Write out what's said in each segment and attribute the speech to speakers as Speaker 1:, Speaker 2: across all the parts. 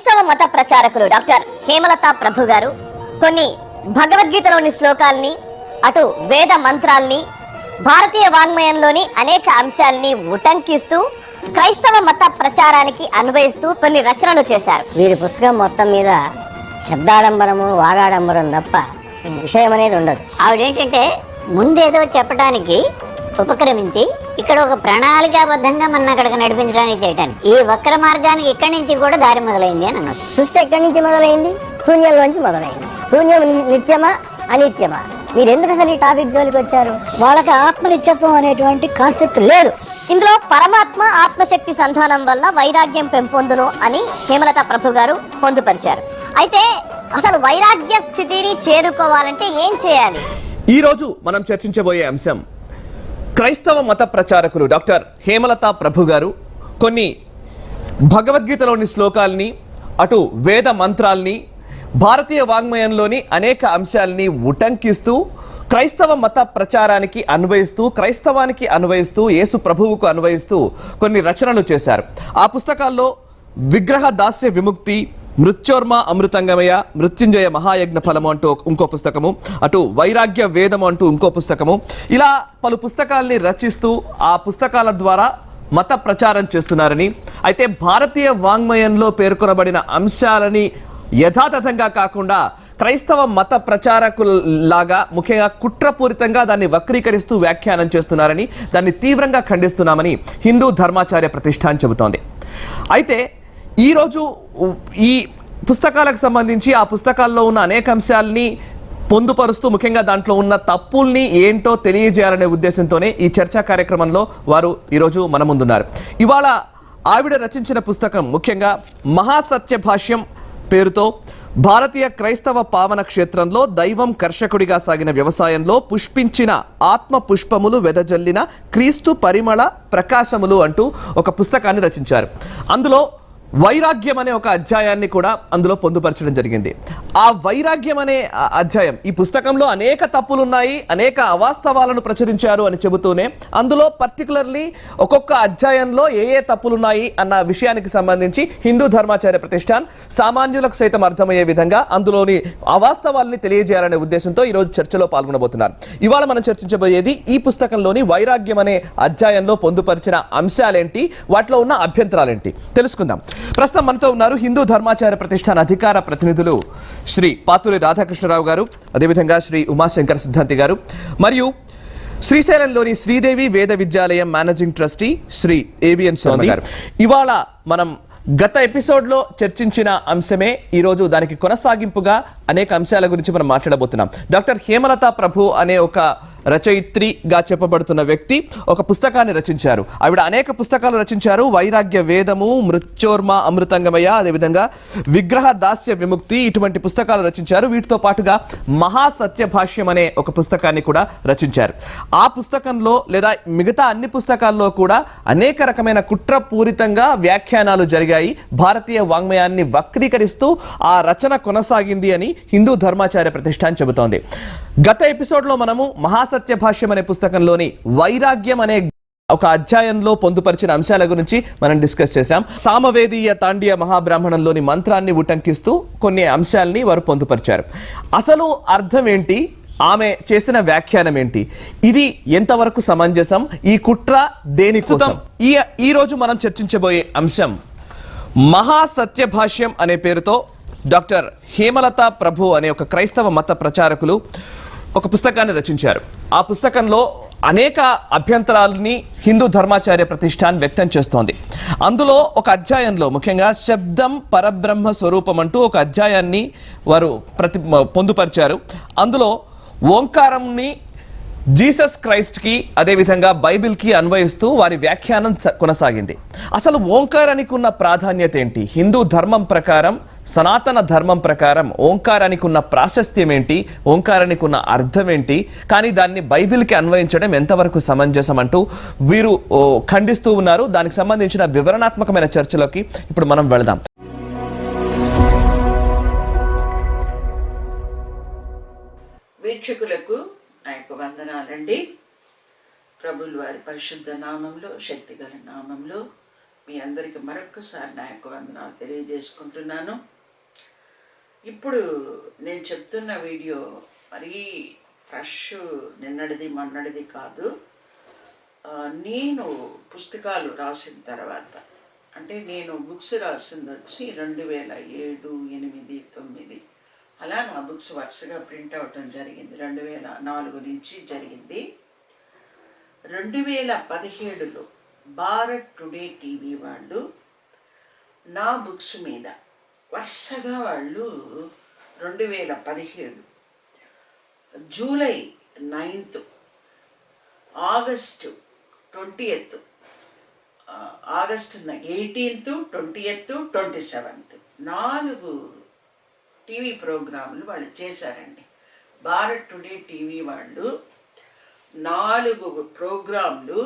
Speaker 1: క్రైస్తవ మత ప్రచారకులు డాక్టర్ హేమలత ప్రభు గారు కొన్ని భగవద్గీతలోని శ్లోకాల్ని అటు వేద మంత్రాల్ని భారతీయ వాంగ్మయంలోని అనేక అంశాల్ని ఉటంకిస్తూ క్రైస్తవ మత ప్రచారానికి అన్వయిస్తూ కొన్ని రచనలు చేశారు.
Speaker 2: వీరి పుస్తకం మొత్తం మీద శబ్దాడంబరము వాగాడంబరం తప్ప విషయం అనేది ఉండదు.
Speaker 3: ఆవిడేంటంటే ముందేదో చెప్పడానికి ఉపక్రమించి ఇక్కడ ఒక ప్రణాళికాబద్ధంగా మన అక్కడికి నడిపించడానికి చేయటానికి. ఈ వక్ర మార్గానికి ఇక్కడి నుంచి కూడా దారి మొదలైంది అని అన్నది
Speaker 2: సృష్టి ఎక్కడి నుంచి మొదలైంది? శూన్యంలోంచి మొదలైంది. శూన్యం ని- నిత్యమా అనిత్యమా? మీరు ఎందుకు అసలు ఈ టాపిక్ జోలికి వచ్చారు? వాళ్ళకి ఆత్మనిత్యత్వం అనేటువంటి కాన్సెప్ట్ లేదు.
Speaker 1: ఇందులో పరమాత్మ ఆత్మశక్తి సంధానం వల్ల వైరాగ్యం పెంపొందును అని హేమలత ప్రభు గారు పొందుపరిచారు. అయితే అసలు వైరాగ్య స్థితిని చేరుకోవాలంటే ఏం చేయాలి?
Speaker 4: ఈ రోజు మనం చర్చించబోయే అంశం క్రైస్తవ మత ప్రచారకులు డాక్టర్ హేమలత ప్రభు గారు కొన్ని భగవద్గీతలోని శ్లోకాల్ని అటు వేద మంత్రాల్ని భారతీయ వాంగ్మయంలోని అనేక అంశాలని ఉటంకిస్తూ క్రైస్తవ మత ప్రచారానికి అన్వయిస్తూ క్రైస్తవానికి అన్వయిస్తూ యేసు ప్రభువుకు అన్వయిస్తూ కొన్ని రచనలు చేశారు. ఆ పుస్తకాల్లో విగ్రహ దాస్య విముక్తి మృత్యోర్మ అమృతంగమయ మృత్యుంజయ మహాయజ్ఞ ఫలము అంటూ ఇంకో పుస్తకము. అటు వైరాగ్య వేదము అంటూ ఇంకో పుస్తకము. ఇలా పలు పుస్తకాల్ని రచిస్తూ ఆ పుస్తకాల ద్వారా మత ప్రచారం చేస్తున్నారని అయితే భారతీయ వాంగ్మయంలో పేర్కొనబడిన అంశాలని యథాతథంగా కాకుండా క్రైస్తవ మత ప్రచారకులాగా ముఖ్యంగా కుట్రపూరితంగా దాన్ని వక్రీకరిస్తూ వ్యాఖ్యానం చేస్తున్నారని దాన్ని తీవ్రంగా ఖండిస్తున్నామని హిందూ ధర్మాచార్య ప్రతిష్టాన్ చెబుతోంది. అయితే ఈరోజు ఈ పుస్తకాలకు సంబంధించి ఆ పుస్తకాల్లో ఉన్న అనేక అంశాలని పొందుపరుస్తూ ముఖ్యంగా దాంట్లో ఉన్న తప్పుల్ని ఏంటో తెలియజేయాలనే ఉద్దేశంతోనే ఈ చర్చా కార్యక్రమంలో వారు ఈరోజు మన ముందున్నారు. ఇవాళ ఆవిడ రచించిన పుస్తకం ముఖ్యంగా మహాసత్య భాష్యం పేరుతో భారతీయ క్రైస్తవ పావన క్షేత్రంలో దైవం కర్షకుడిగా సాగిన వ్యవసాయంలో పుష్పించిన ఆత్మ పుష్పములు వెదజల్లిన క్రీస్తు పరిమళ ప్రకాశములు అంటూ ఒక పుస్తకాన్ని రచించారు. అందులో వైరాగ్యం అనే ఒక అధ్యాయాన్ని కూడా అందులో పొందుపరచడం జరిగింది. ఆ వైరాగ్యం అనే అధ్యాయం ఈ పుస్తకంలో అనేక తప్పులు ఉన్నాయి అనేక అవాస్తవాలను ప్రచురించారు అని చెబుతూనే అందులో పర్టికులర్లీ ఒక్కొక్క అధ్యాయంలో ఏ ఏ తప్పులు ఉన్నాయి అన్న విషయానికి సంబంధించి హిందూ ధర్మాచార్య ప్రతిష్టాన్ సామాన్యులకు సైతం అర్థమయ్యే విధంగా అందులోని అవాస్తవాల్ని తెలియజేయాలనే ఉద్దేశంతో ఈరోజు చర్చలో పాల్గొనబోతున్నారు. ఇవాళ మనం చర్చించబోయేది ఈ పుస్తకంలోని వైరాగ్యం అనే అధ్యాయంలో పొందుపరిచిన అంశాలేంటి? వాటిలో ఉన్న అభ్యంతరాలేంటి? తెలుసుకుందాం. ప్రస్తుతం మనతో ఉన్నారు హిందూ ధర్మాచార ప్రతిష్టాన అధికార ప్రతినిధులు శ్రీ పాతురి రాధాకృష్ణరావు గారు అదేవిధంగా శ్రీ ఉమాశంకర్ సిద్ధాంతి గారు మరియు శ్రీశైలంలోని Sridevi Veda Vidyalayam managing trustee Sri AVN Sharma garu. ఇవాళ మనం గత ఎపిసోడ్లో చర్చించిన అంశమే ఈరోజు దానికి కొనసాగింపుగా అనేక అంశాల గురించి మనం మాట్లాడబోతున్నాం. డాక్టర్ హేమలత ప్రభు అనే ఒక రచయిత్రిగా చెప్పబడుతున్న వ్యక్తి ఒక పుస్తకాన్ని రచించారు. ఆవిడ అనేక పుస్తకాలు రచించారు. వైరాగ్య వేదము మృత్యోర్మ అమృతంగమయ అదేవిధంగా విగ్రహ దాస్య విముక్తి ఇటువంటి పుస్తకాలు రచించారు. వీటితో పాటుగా మహాసత్య భాష్యం అనే ఒక పుస్తకాన్ని కూడా రచించారు. ఆ పుస్తకంలో లేదా మిగతా అన్ని పుస్తకాల్లో కూడా అనేక రకమైన కుట్రపూరితంగా వ్యాఖ్యానాలు జరిగాయి. భారతీయ వాంగ్మయాన్ని వక్రీకరిస్తూ ఆ రచన కొనసాగింది అని హిందూ ధర్మాచార్య ప్రతిష్టాన్ చెబుతోంది. గత ఎపిసోడ్లో మనము మహాసత్య భాష్యం అనే పుస్తకంలోని వైరాగ్యం అనే ఒక అధ్యాయంలో పొందుపరిచిన అంశాల గురించి మనం డిస్కస్ చేశాం. సామవేదీయ తాండీయ మహాబ్రాహ్మణంలోని మంత్రాన్ని ఉటంకిస్తూ కొన్ని అంశాల్ని వారు పొందుపరిచారు. అసలు అర్థం ఏంటి? ఆమె చేసిన వ్యాఖ్యానం ఏంటి? ఇది ఎంతవరకు సమంజసం? ఈ కుట్ర దేనికోసం ఈ ఈ రోజు మనం చర్చించబోయే అంశం మహాసత్య భాష్యం అనే పేరుతో డాక్టర్ హేమలత ప్రభు అనే ఒక క్రైస్తవ మత ప్రచారకులు ఒక పుస్తకాన్ని రచించారు. ఆ పుస్తకంలో అనేక అభ్యంతరాలని హిందూ ధర్మాచార్య ప్రతిష్టాన్ వ్యక్తం చేస్తోంది. అందులో ఒక అధ్యాయంలో ముఖ్యంగా శబ్దం పరబ్రహ్మ స్వరూపం అంటూ ఒక అధ్యాయాన్ని వారు ప్రతి పొందుపరిచారు. అందులో ఓంకారంని జీసస్ క్రైస్ట్కి అదేవిధంగా బైబిల్కి అన్వయిస్తూ వారి వ్యాఖ్యానం స- కొనసాగింది. అసలు ఓంకారానికి ఉన్న ప్రాధాన్యత ఏంటి? హిందూ ధర్మం ప్రకారం సనాతన ధర్మం ప్రకారం ఓంకారానికి ఉన్న ప్రాశస్త్యం ఏంటి ఓంకారానికి ఉన్న అర్థం ఏంటి కానీ దాన్ని బైబిల్కి అన్వయించడం ఎంతవరకు సమంజసం అంటూ వీరు ఖండిస్తూ ఉన్నారు. దానికి సంబంధించిన వివరణాత్మకమైన చర్చలోకి ఇప్పుడు మనం వెళదాం.
Speaker 5: వీక్షకులకు నా యొక్క వందనాలండి. ప్రభులు వారి పరిశుద్ధ నామంలో శక్తిగల నామంలో మీ అందరికీ మరొక్కసారి నా యొక్క వందనాలు తెలియజేసుకుంటున్నాను. ఇప్పుడు నేను చెప్తున్న వీడియో మరీ ఫ్రెష్ నిన్నటిది మొన్నటిది కాదు. నేను పుస్తకాలు రాసిన తర్వాత అంటే నేను బుక్స్ రాసింది వచ్చి రెండు వేల ఏడు ఎనిమిది తొమ్మిది. అలా నా బుక్స్ వరుసగా ప్రింట్ అవటం జరిగింది. రెండు వేల నాలుగు నుంచి జరిగింది. రెండు వేల పదిహేడులో భారత్ టుడే టీవీ వాళ్ళు నా బుక్స్ మీద వరుసగా వాళ్ళు రెండు వేల పదిహేడు July ninth August twenty eighth August eighteenth twenty eighth twenty seventh నాలుగు టీవీ ప్రోగ్రాములు వాళ్ళు చేశారండి. భారత్ టుడే టీవీ వాళ్ళు నాలుగు ప్రోగ్రాంలు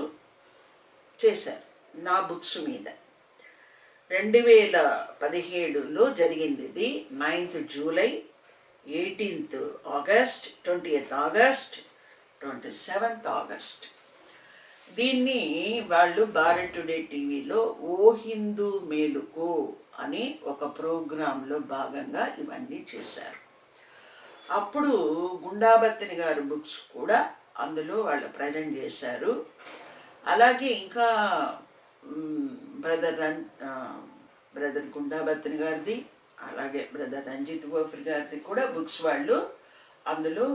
Speaker 5: చేశారు నా బుక్స్ మీద. రెండు వేల పదిహేడులో జరిగింది ఇది. Ninth July eighteenth August twenty eighth August twenty seventh August. దీన్ని వాళ్ళు భారత్ టుడే టీవీలో ఓ హిందూ మేలుకో అని ఒక ప్రోగ్రాంలో భాగంగా ఇవన్నీ చేశారు. అప్పుడు గుండాబత్తిని గారి బుక్స్ కూడా అందులో వాళ్ళు ప్రజెంట్ చేశారు. అలాగే ఇంకా బ్రదర్ రన్ బ్రదర్ గుండాబత్తిని గారిది అలాగే బ్రదర్ రంజిత్ గోఫ్రి గారిది కూడా బుక్స్ వాళ్ళు అందులో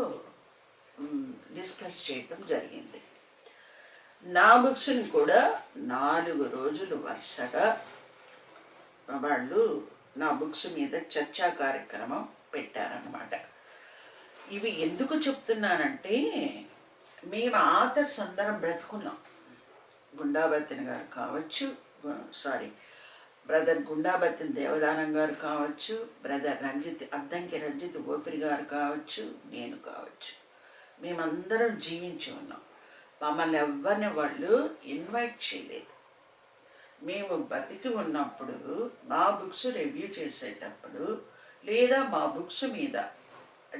Speaker 5: డిస్కస్ చేయటం జరిగింది. నా బుక్స్ని కూడా నాలుగు రోజులు వరుసగా వాళ్ళు నా బుక్స్ మీద చర్చా కార్యక్రమం పెట్టారనమాట ఇవి ఎందుకు చెప్తున్నానంటే మేము ఆథర్స్ అందరం బ్రతుకున్నాం. గుండాబత్తిన గారు కావచ్చు సారీ బ్రదర్ గుండాబత్తిన దేవదానం గారు కావచ్చు బ్రదర్ రంజిత్ అద్దంకి రంజిత్ ఓపిరి గారు కావచ్చు నేను కావచ్చు. మేమందరం జీవించి ఉన్నాం. మమ్మల్ని ఎవరిని వాళ్ళు ఇన్వైట్ చేయలేదు. మేము బతికి ఉన్నప్పుడు మా బుక్స్ రివ్యూ చేసేటప్పుడు లేదా మా బుక్స్ మీద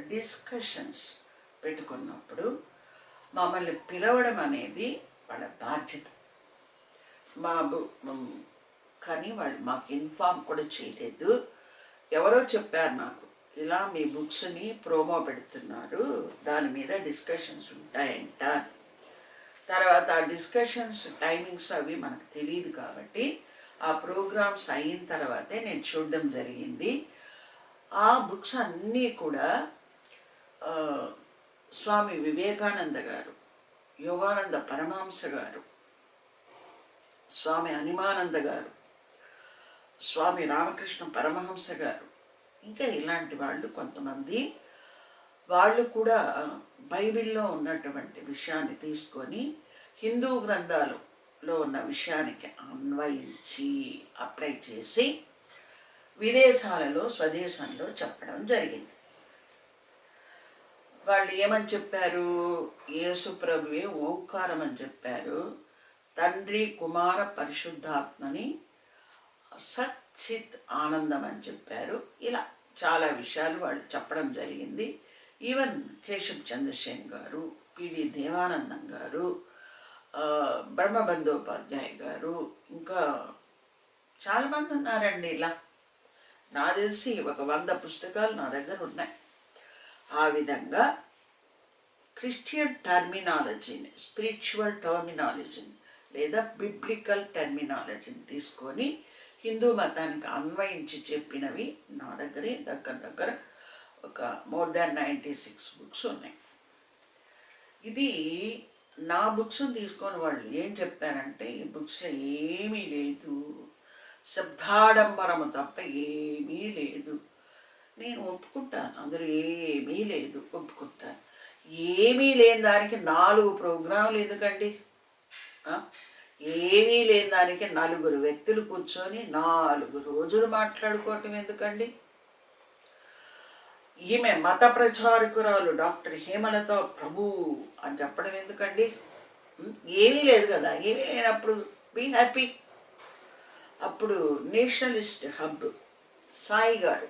Speaker 5: డిస్కషన్స్ పెట్టుకున్నప్పుడు మమ్మల్ని పిలవడం అనేది వాళ్ళ బాధ్యత. మా కానీ వాళ్ళు మాకు ఇన్ఫామ్ కూడా చేయలేదు. ఎవరో చెప్పారు నాకు ఇలా మీ బుక్స్ని ప్రోమో పెడుతున్నారు దాని మీద డిస్కషన్స్ ఉంటాయంట. తర్వాత ఆ డిస్కషన్స్ టైమింగ్స్ అవి మనకు తెలియదు కాబట్టి ఆ ప్రోగ్రామ్స్ అయిన తర్వాతే నేను చూడడం జరిగింది. ఆ బుక్స్ అన్నీ కూడా స్వామి వివేకానంద గారు యోగానంద పరమాంస గారు స్వామి అనిమానంద గారు స్వామి రామకృష్ణ పరమహంస గారు ఇంకా ఇలాంటి వాళ్ళు కొంతమంది. వాళ్ళు కూడా బైబిల్లో ఉన్నటువంటి విషయాన్ని తీసుకొని హిందూ గ్రంథాలలో ఉన్న విషయానికి అన్వయించి అప్లై చేసి విదేశాలలో స్వదేశంలో చెప్పడం జరిగింది. వాళ్ళు ఏమని చెప్పారు? యేసు ప్రభువే ఓంకారం అని చెప్పారు. తండ్రి కుమార పరిశుద్ధాత్మని సచ్చిత్ ఆనందం అని చెప్పారు. ఇలా చాలా విషయాలు వాళ్ళు చెప్పడం జరిగింది. ఈవెన్ కేశవ్ చంద్రసేన్ గారు పివి దేవానందం గారు ఆ, బ్రహ్మబంధోపాధ్యాయ గారు ఇంకా చాలామంది ఉన్నారండి ఇలా. నా తెలిసి ఒక వంద పుస్తకాలు నా దగ్గర ఉన్నాయి. ఆ విధంగా క్రిస్టియన్ టర్మినాలజీని స్పిరిచువల్ టర్మినాలజీని లేదా బిబ్లికల్ టెర్మినాలజీని తీసుకొని హిందూ మతానికి అన్వయించి చెప్పినవి నా దగ్గరే దగ్గర దగ్గర ఒక more than ninety six books ఉన్నాయి. ఇది నా బుక్స్ తీసుకొని వాళ్ళు ఏం చెప్పారంటే ఈ బుక్స్ ఏమీ లేదు శబ్దాడంబరము తప్ప ఏమీ లేదు. నేను ఒప్పుకుంటాను అందరూ ఏమీ లేదు ఒప్పుకుంటాను. ఏమీ లేని దానికి నాలుగు ప్రోగ్రాములు ఎందుకండి? ఏమీ లేని దానికి నలుగురు వ్యక్తులు కూర్చొని నాలుగు రోజులు మాట్లాడుకోవటం ఎందుకండి? ఈమె మత ప్రచారకురాలు డాక్టర్ హేమలత ప్రభు అని చెప్పడం ఎందుకండి? ఏమీ లేదు కదా ఏమీ లేనప్పుడు బీ హ్యాపీ అప్పుడు నేషనలిస్ట్ హబ్ సాయి గారు.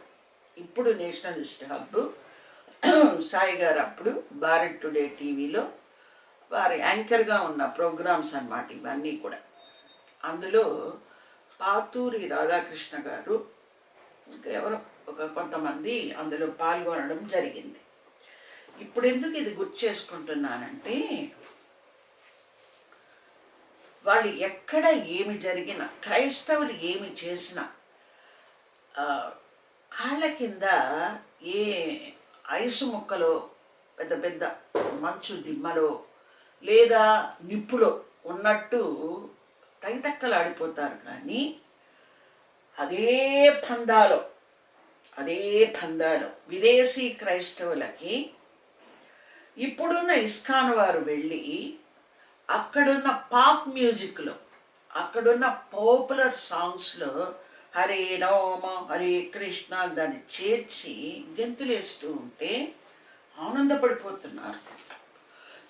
Speaker 5: ఇప్పుడు నేషనలిస్ట్ హబ్ సాయి గారు అప్పుడు భారత్ టుడే టీవీలో వారి యాంకర్గా ఉన్న ప్రోగ్రామ్స్ అనమాట ఇవన్నీ కూడా. అందులో పాతూరి రాధాకృష్ణ గారు ఇంకెవరో ఒక కొంతమంది అందులో పాల్గొనడం జరిగింది. ఇప్పుడు ఎందుకు ఇది గుర్తు చేసుకుంటున్నానంటే వాళ్ళు ఎక్కడ ఏమి జరిగినా క్రైస్తవులు ఏమి చేసినా కాళ్ళ కింద ఏ ఐసు ముక్కలో పెద్ద పెద్ద మంచు దిమ్మలో లేదా నిప్పులో ఉన్నట్టు తగితక్కలాడిపోతారు కానీ అదే పందాలో అదే పందాలో విదేశీ క్రైస్తవులకి ఇప్పుడున్న ఇస్కాన్ వారు వెళ్ళి అక్కడున్న పాప్ మ్యూజిక్లో అక్కడున్న పాపులర్ సాంగ్స్లో హరే రామ హరే కృష్ణ దాన్ని చేర్చి గెంతులేస్తూ ఉంటే ఆనందపడిపోతున్నారు.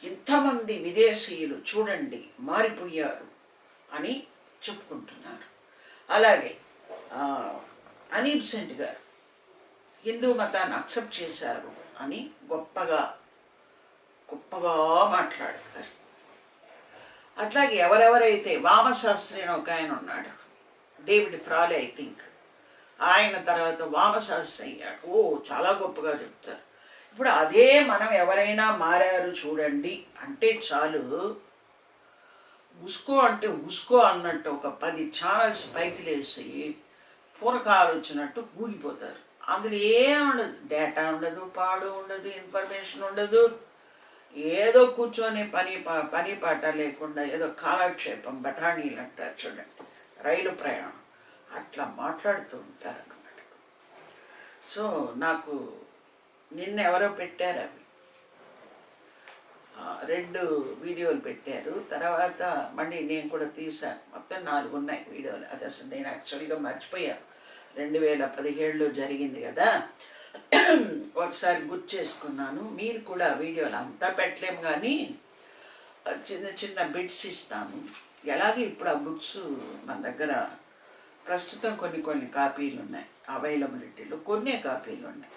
Speaker 5: ఇంతమంది విదేశీయులు చూడండి మారిపోయారు అని చెప్పుకుంటున్నారు. అలాగే అనీబ్ సెంట్ గారు హిందూ మతాన్ని అక్సెప్ట్ చేశారు అని గొప్పగా గొప్పగా మాట్లాడతారు అట్లాగే ఎవరెవరైతే వామశాస్త్రి అని ఒక ఆయన ఉన్నాడు డేవిడ్ ఫ్రాలే ఐ థింక్ ఆయన తర్వాత వామశాస్త్రి అయ్యాడు. ఓ చాలా గొప్పగా చెప్తారు. ఇప్పుడు అదే మనం ఎవరైనా మారారు చూడండి అంటే చాలు. ఉసుకో అంటే ఉసుకో అన్నట్టు ఒక పది ఛానల్స్ పైకి లేసి పూరకాలు వచ్చినట్టు ఊగిపోతారు. అందులో ఏం ఉండదు. డేటా ఉండదు పాడు ఉండదు ఇన్ఫర్మేషన్ ఉండదు. ఏదో కూర్చొని పని పా- పని పాట లేకుండా ఏదో కాలక్షేపం బఠానీలు అంటారు చూడండి రైలు ప్రయాణం. అట్లా మాట్లాడుతూ ఉంటారు అన్నమాట సో నాకు నిన్న ఎవరో పెట్టారు అవి. రెండు వీడియోలు పెట్టారు. తర్వాత మళ్ళీ నేను కూడా తీశాను. మొత్తం నాలుగు ఉన్నాయి వీడియోలు. అది అసలు నేను యాక్చువల్గా మర్చిపోయాను రెండు వేల పదిహేడులో జరిగింది కదా. ఒకసారి గుర్తు చేసుకున్నాను. మీరు కూడా వీడియోలు అంతా పెట్టలేము కానీ చిన్న చిన్న బిట్స్ ఇస్తాను ఎలాగే ఇప్పుడు ఆ బుక్స్ మన దగ్గర ప్రస్తుతం కొన్ని కొన్ని కాపీలు ఉన్నాయి. అవైలబిలిటీలో కొన్ని కాపీలు ఉన్నాయి.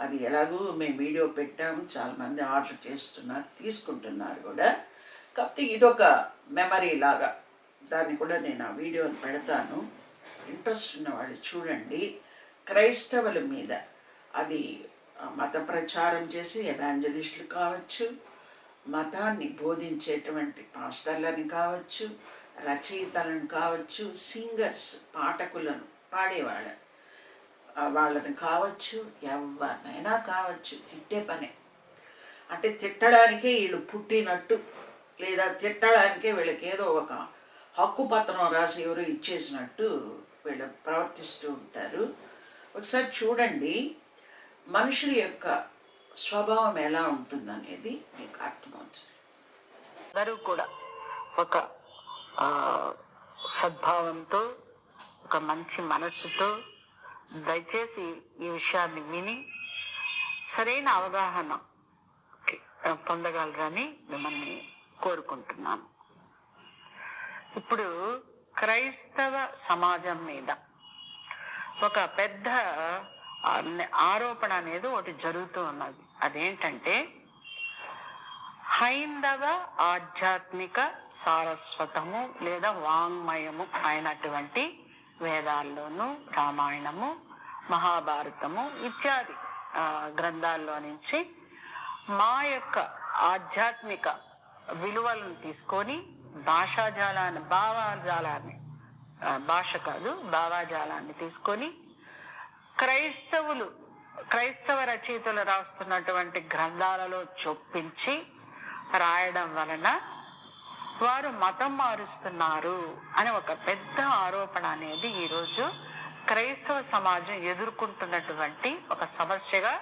Speaker 5: అది ఎలాగూ మేము వీడియో పెట్టాము చాలామంది ఆర్డర్ చేస్తున్నారు తీసుకుంటున్నారు కూడా. కాకపోతే ఇదొక మెమరీ లాగా. దాన్ని కూడా నేను ఆ వీడియోని పెడతాను. ఇంట్రెస్ట్ ఉన్న వాళ్ళు చూడండి. క్రైస్తవుల మీద అది మత ప్రచారం చేసి ఎవాంజలిస్టులు కావచ్చు మతాన్ని బోధించేటువంటి పాస్టర్లను కావచ్చు రచయితలను కావచ్చు సింగర్స్ పాఠకులను పాడేవాళ్ళని. వాళ్ళని కావచ్చు ఎవరినైనా కావచ్చు తిట్టే పనే. అంటే తిట్టడానికే వీళ్ళు పుట్టినట్టు లేదా తిట్టడానికే వీళ్ళకి ఏదో ఒక హక్కు పత్రం రాసి ఎవరు ఇచ్చేసినట్టు వీళ్ళు ప్రవర్తిస్తూ ఉంటారు. ఒకసారి చూడండి మనుషుల యొక్క స్వభావం ఎలా ఉంటుందనేది మీకు అర్థమవుతుంది.
Speaker 6: అందరూ కూడా ఒక సద్భావంతో ఒక మంచి మనస్సుతో దయచేసి ఈ విషయాన్ని విని సరైన అవగాహన పొందగలరని మిమ్మల్ని కోరుకుంటున్నాను. ఇప్పుడు క్రైస్తవ సమాజం మీద ఒక పెద్ద ఆరోపణ అనేది ఒకటి జరుగుతూ ఉన్నది. అదేంటంటే హైందవ ఆధ్యాత్మిక సారస్వతము లేదా వాంగ్మయము అయినటువంటి వేదాల్లోను రామాయణము మహాభారతము ఇత్యాది గ్రంథాల్లో నుంచి మా యొక్క ఆధ్యాత్మిక విలువలను తీసుకొని భాషాజాలాన్ని భావాజాలాన్ని భాష కాదు భావాజాలాన్ని తీసుకొని క్రైస్తవులు క్రైస్తవ రచయితలు రాస్తున్నటువంటి గ్రంథాలలో చొప్పించి రాయడం వలన వారు మతం మారుస్తున్నారు అని ఒక పెద్ద ఆరోపణ అనేది ఈరోజు క్రైస్తవ సమాజం ఎదుర్కొంటున్నటువంటి ఒక సమస్యగా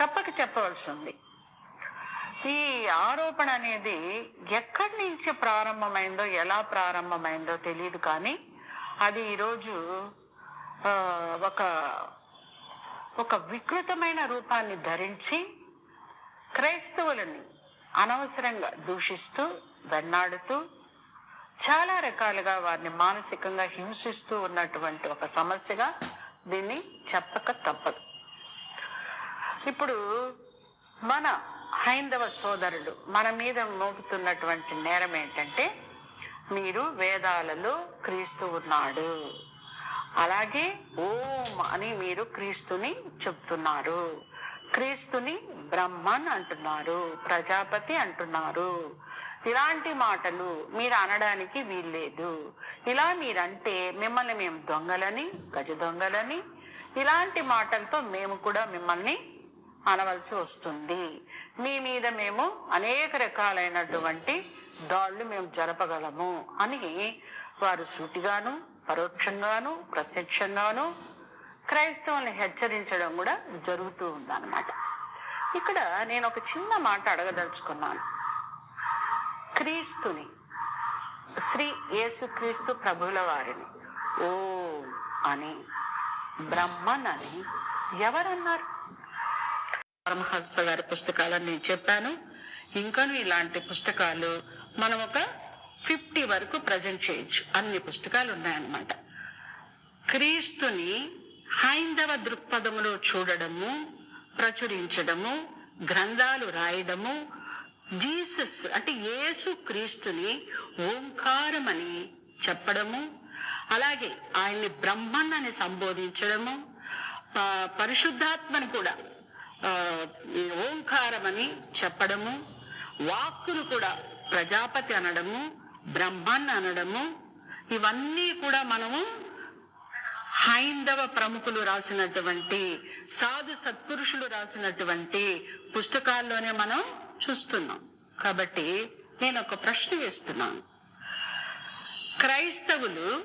Speaker 6: తప్పక చెప్పవలసి ఉంది. ఈ ఆరోపణ అనేది ఎక్కడి నుంచి ప్రారంభమైందో ఎలా ప్రారంభమైందో తెలియదు కానీ అది ఈరోజు ఒక ఒక వికృతమైన రూపాన్ని ధరించి క్రైస్తవులని అనవసరంగా దూషిస్తూ వెన్నాడుతూ చాలా రకాలుగా వారిని మానసికంగా హింసిస్తూ ఉన్నటువంటి ఒక సమస్యగా దీన్ని చెప్పక తప్పదు. ఇప్పుడు మన హైందవ సోదరుడు మన మీద మోపుతున్నటువంటి నేరం ఏంటంటే
Speaker 5: మీరు వేదాలలో క్రీస్తు ఉన్నాడు. అలాగే ఓం అని మీరు క్రీస్తుని చెప్తున్నారు. క్రీస్తుని బ్రహ్మన్ అంటున్నారు ప్రజాపతి అంటున్నారు. ఇలాంటి మాటలు మీరు అనడానికి వీల్లేదు. ఇలా మీరంటే మిమ్మల్ని మేము దొంగలని గజ దొంగలని ఇలాంటి మాటలతో మేము కూడా మిమ్మల్ని అనవలసి వస్తుంది. మీ మీద మేము అనేక రకాలైనటువంటి దాళ్ళు మేము జరపగలము అని వారు సూటిగాను పరోక్షంగాను ప్రత్యక్షంగాను క్రైస్తవుల్ని హెచ్చరించడం కూడా జరుగుతూ ఉందన్నమాట. ఇక్కడ నేను ఒక చిన్న మాట అడగదలుచుకున్నాను. క్రీస్తుని. శ్రీ యేసుక్రీస్తు ప్రభుల వారిని. ఓ అని బ్రహ్మన్ అని ఎవరన్నారు? పరమహంస గారి పుస్తకాలని నేను చెప్పాను. ఇంకాను ఇలాంటి పుస్తకాలు మనం ఒక ఫిఫ్టీ వరకు ప్రజెంట్ చేయొచ్చు. అన్ని పుస్తకాలు ఉన్నాయన్నమాట. క్రీస్తుని హైందవ దృక్పథములో చూడడము ప్రచురించడము గ్రంథాలు రాయడము జీసస్ అంటే యేసు క్రీస్తుని ఓంకారమని చెప్పడము అలాగే ఆయన్ని బ్రహ్మన్ అని సంబోధించడము పరిశుద్ధాత్మని కూడా ఓంకారం అని ఓంకారమని చెప్పడము వాక్కును కూడా ప్రజాపతి అనడము బ్రహ్మన్ అనడము ఇవన్నీ కూడా మనము హైందవ ప్రముఖులు రాసినటువంటి సాధు సత్పురుషులు రాసినటువంటి పుస్తకాల్లోనే మనం చూస్తున్నాం. కాబట్టి నేను ఒక ప్రశ్న వేస్తున్నాను. క్రైస్తవులు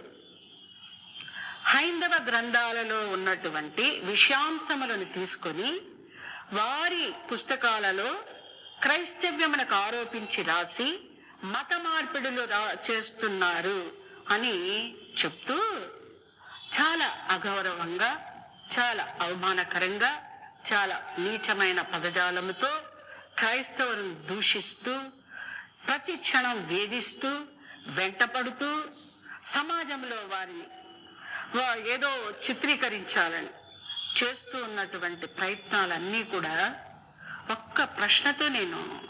Speaker 5: హైందవ గ్రంథాలలో ఉన్నటువంటి విషయాంశములను తీసుకొని వారి పుస్తకాలలో క్రైస్తవ్యమునకు ఆరోపించి రాసి మత మార్పిడులు రా చేస్తున్నారు అని చెప్తూ చాలా అగౌరవంగా చాలా అవమానకరంగా చాలా నీచమైన పదజాలముతో క్రైస్తవులను దూషిస్తూ ప్రతి క్షణం వేధిస్తూ వెంటపడుతూ సమాజంలో వారిని వా- ఏదో చిత్రీకరించాలని చేస్తూ ఉన్నటువంటి ప్రయత్నాలన్నీ కూడా ఒక్క ప్రశ్నతో నేను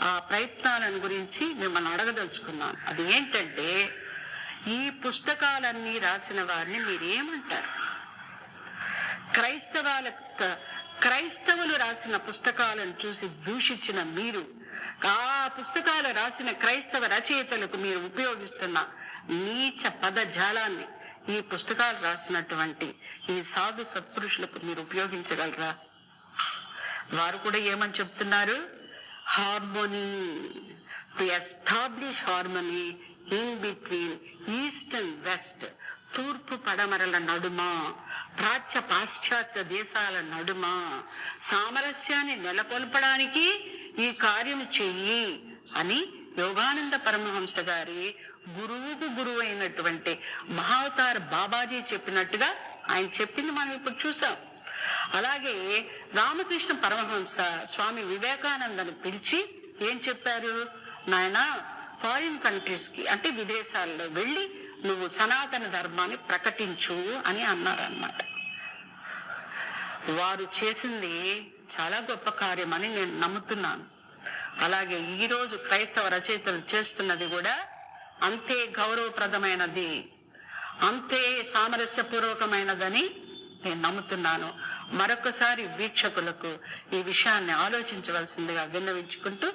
Speaker 5: ఆ ప్రయత్నాలను గురించి మిమ్మల్ని అడగదలుచుకున్నాను. అది ఏంటంటే ఈ పుస్తకాలన్నీ రాసిన వారిని మీరేమంటారు? క్రైస్తవాల క్రైస్తవులు రాసిన పుస్తకాలను చూసి దూషించిన మీరు ఆ పుస్తకాలు రాసిన క్రైస్తవ రచయితలకు మీరు ఉపయోగిస్తున్న నీచ పదజాలాన్ని ఈ పుస్తకాలు రాసినటువంటి ఈ సాధు సత్పురుషులకు మీరు ఉపయోగించగలరా? వారు కూడా ఏమని చెప్తున్నారు? Harmony to establish harmony in between east and west తూర్పు పడమరల నడుమ ప్రాచ్య పాశ్చాత్య దేశాల నడుమ సామరస్యాన్ని నెలకొల్పడానికి ఈ కార్యం చెయ్యి అని యోగానంద పరమహంస గారి గురువుకు గురువు అయినటువంటి మహావతార్ బాబాజీ చెప్పినట్టుగా ఆయన చెప్పింది మనం ఇప్పుడు చూసాం. అలాగే రామకృష్ణ పరమహంస స్వామి వివేకానందను పిలిచి ఏం చెప్పారు? నాయన ఫారిన్ కంట్రీస్కి అంటే విదేశాల్లో వెళ్ళి నువ్వు సనాతన ధర్మాన్ని ప్రకటించు అని అన్నారన్నమాట. వారు చేసింది చాలా గొప్ప కార్యమని నేను నమ్ముతున్నాను. అలాగే ఈరోజు క్రైస్తవ రచయితలు చేస్తున్నది కూడా అంతే గౌరవప్రదమైనది అంతే సామరస్యపూర్వకమైనదని నేను నమ్ముతున్నాను. మరొకసారి వీక్షకులకు ఈ విషయాన్ని ఆలోచించవలసిందిగా విన్నవించుకుంటూ